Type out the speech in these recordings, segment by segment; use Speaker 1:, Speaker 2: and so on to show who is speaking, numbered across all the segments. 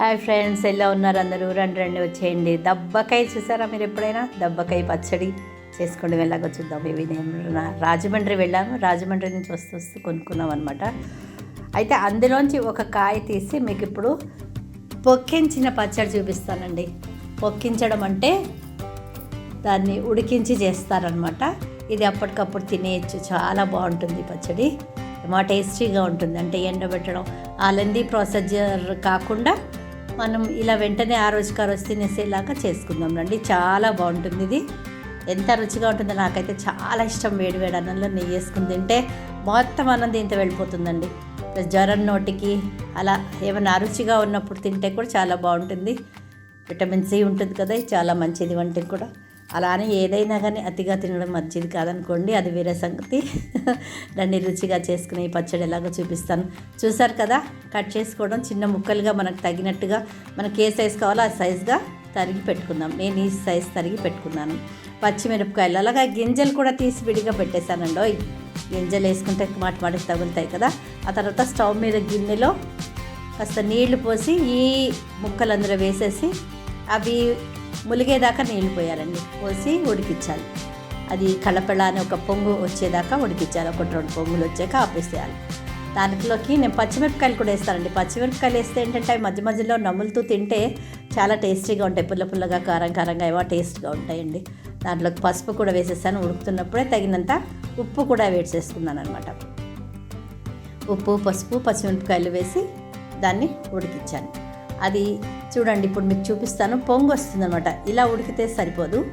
Speaker 1: Hi friends ఎలా ఉన్నారు అందరూ? రండి రండి వచ్చేయండి. దబ్బకాయ చూసారా మీరు ఎప్పుడైనా? దబ్బకాయ పచ్చడి చేసుకొని వెళ్ళాక చూద్దాం. ఇవి నేను రాజమండ్రి వెళ్ళాము. రాజమండ్రి నుంచి వస్తూ వస్తూ కొనుక్కున్నాం అనమాట అయితే అందులోంచి ఒక కాయ తీసి మీకు ఇప్పుడు పొక్కించిన పచ్చడి చూపిస్తానండి. పొక్కించడం అంటే దాన్ని ఉడికించి చేస్తారనమాట ఇది అప్పటికప్పుడు తినేయచ్చు. చాలా బాగుంటుంది పచ్చడి. మా టేస్టీగా ఉంటుంది. అంటే ఎండబెట్టడం ఆ లెందీ ప్రొసీజర్ కాకుండా మనం ఇలా వెంటనే ఆ రోజుకి ఆ రోజు తినేసేలాగా చేసుకుందాం రండి. చాలా బాగుంటుంది ఇది. ఎంత రుచిగా ఉంటుందో నాకైతే చాలా ఇష్టం వేడి వేడి అన్నంలో నెయ్యి వేసుకుని తింటే మొత్తం అన్నం దీంతో వెళ్ళిపోతుందండి. జ్వరం నోటికి అలా ఏమైనా అరుచిగా ఉన్నప్పుడు తింటే కూడా చాలా బాగుంటుంది. విటమిన్ సి ఉంటుంది కదా ఇది చాలా మంచిది వంటికి కూడా. అలానే ఏదైనా కానీ అతిగా తినడం మంచిది కాదనుకోండి. అది వేరే సంగతి. దాన్ని రుచిగా చేసుకుని ఈ పచ్చడి ఎలాగో చూపిస్తాను. చూసారు కదా? కట్ చేసుకోవడం చిన్న ముక్కలుగా మనకు తగినట్టుగా మనకి ఏ సైజ్ కావాలో ఆ సైజుగా తరిగి పెట్టుకుందాం. నేను ఈ సైజ్ తరిగి పెట్టుకున్నాను. పచ్చిమిరపకాయలు. అలాగా గింజలు కూడా తీసి విడిగా పెట్టేశానండి. ఓయ్! గింజలు వేసుకుంటే మాట మాటకి తగులుతాయి కదా? ఆ తర్వాత స్టవ్ మీద గిన్నెలో కాస్త నీళ్ళు పోసి ఈ ముక్కలు అందులో వేసేసి అవి ములిగేదాకా నీళ్ళు పోయాలండి. పోసి ఉడికించాలి. అది కళపళ అని ఒక పొంగు వచ్చేదాకా ఉడికించాలి. ఒకటి రెండు పొంగులు వచ్చాక ఆపేసేయాలి. దాంట్లోకి నేను పచ్చిమిరపకాయలు కూడా వేస్తానండి. పచ్చిమిరపకాయలు వేస్తే ఏంటంటే అవి మధ్య మధ్యలో నములుతూ తింటే చాలా టేస్టీగా ఉంటాయి. పుల్ల పుల్లగా కారం కారంగా ఏవో టేస్ట్గా ఉంటాయండి. దాంట్లోకి పసుపు కూడా వేసేసాను. ఉడుకుతున్నప్పుడే తగినంత ఉప్పు కూడా వేసేసుకున్నాను అనమాట ఉప్పు పసుపు పచ్చిమిరపకాయలు వేసి దాన్ని ఉడికించాను. అది చూడండి ఇప్పుడు మీకు చూపిస్తాను. పొంగు వస్తుంది అనమాట ఇలా ఉడికితే సరిపోదు.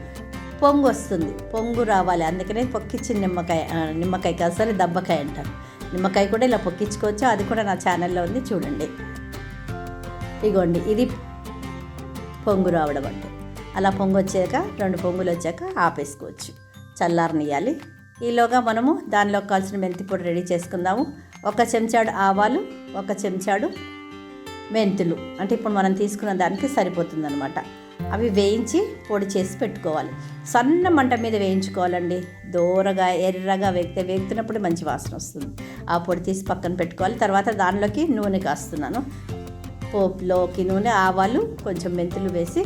Speaker 1: పొంగు వస్తుంది. పొంగు రావాలి. అందుకనే పొక్కిచ్చిన నిమ్మకాయ నిమ్మకాయ కాదు సరే దబ్బకాయ అంటారు. నిమ్మకాయ కూడా ఇలా పొక్కించుకోవచ్చు. అది కూడా నా ఛానల్లో ఉంది చూడండి. ఇగోండి ఇది పొంగు రావడం అంటే అలా పొంగు వచ్చాక రెండు పొంగులు వచ్చాక ఆపేసుకోవచ్చు. చల్లారనియాలి ఈలోగా మనము దానిలో కావాల్సిన మెంతి పొడి రెడీ చేసుకుందాము. ఒక చెంచాడు ఆవాలు ఒక చెంచాడు మెంతులు. అంటే ఇప్పుడు మనం తీసుకున్న దానికి సరిపోతుందన్నమాట. అవి వేయించి పొడి చేసి పెట్టుకోవాలి. సన్న మంట మీద వేయించుకోవాలండి. దూరగా ఎర్రగా వేగితే వేగుతున్నప్పుడు మంచి వాసన వస్తుంది. ఆ పొడి తీసి పక్కన పెట్టుకోవాలి. తర్వాత దానిలోకి నూనె కాస్తున్నాను. పోపులోకి నూనె ఆవాలు కొంచెం మెంతులు వేసి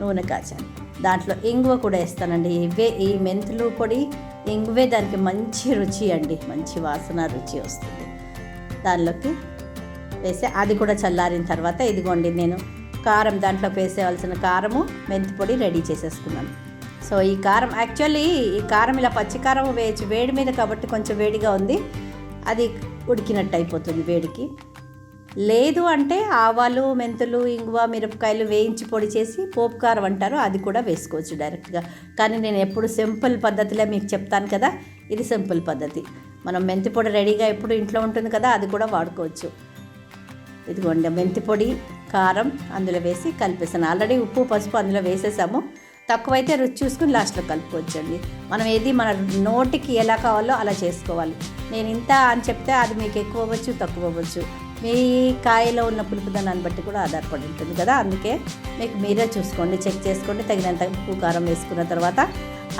Speaker 1: నూనె కాచాను. దాంట్లో ఇంగువ కూడా వేస్తానండి. ఇవే ఈ మెంతులు పొడి ఇంగువే దానికి మంచి రుచి అండి. మంచి వాసన రుచి వస్తుంది. దానిలోకి వేసి అది కూడా చల్లారిన తర్వాత ఇదిగోండి నేను కారం దాంట్లో వేసేవలసిన కారము మెంతి పొడి రెడీ చేసేసుకున్నాను. సో ఈ కారం యాక్చువల్లీ ఈ కారం ఇలా పచ్చి కారం వేడి మీద కాబట్టి కొంచెం వేడిగా ఉంది. అది ఉడికినట్టు అయిపోతుంది వేడికి. లేదు అంటే ఆవాలు మెంతులు ఇంగువ మిరపకాయలు వేయించి పొడి చేసి పోపు కారం అంటారు అది కూడా వేసుకోవచ్చు డైరెక్ట్గా. కానీ నేను ఎప్పుడు సింపుల్ పద్ధతిలో మీకు చెప్తాను కదా ఇది సింపుల్ పద్ధతి. మనం మెంతి పొడి రెడీగా ఎప్పుడు ఇంట్లో ఉంటుంది కదా అది కూడా వాడుకోవచ్చు. ఇదిగోండి మెంతి పొడి కారం అందులో వేసి కలిపేసాను. ఆల్రెడీ ఉప్పు పసుపు అందులో వేసేసాము. తక్కువైతే రుచి చూసుకుని లాస్ట్లో కలుపుకోవచ్చండి. మనం ఏది మన నోటికి ఎలా కావాలో అలా చేసుకోవాలి. నేను ఇంత అని చెప్తే అది మీకు ఎక్కువ అవ్వచ్చు తక్కువ అవ్వచ్చు. మీ కాయలో ఉన్న పులుపుదనాన్ని బట్టి కూడా ఆధారపడి ఉంటుంది కదా. అందుకే మీకు మీరే చూసుకోండి చెక్ చేసుకోండి. తగినంత ఉప్పు కారం వేసుకున్న తర్వాత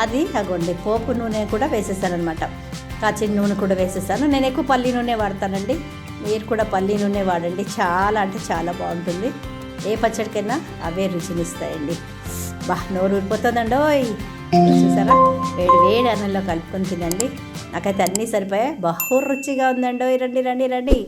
Speaker 1: అది అగోండి పోపు నూనె కూడా వేసేసానమాట కాచిన నూనె కూడా వేసేసాను. నేను ఎక్కువ పల్లి నూనె వాడతానండి. మీరు కూడా పల్లి నూనె వాడండి. చాలా అంటే చాలా బాగుంటుంది. ఏ పచ్చడికైనా అవే రుచినిస్తాయండి. బా నోరు ఊరిపోతుందండి ఓయ్. చూసారా? వేడి వేడి అన్నంలో కలుపుకొని తినండి. నాకైతే అన్నీ సరిపోయాయి. బహు రుచిగా ఉందండో. రండి రండి రండి.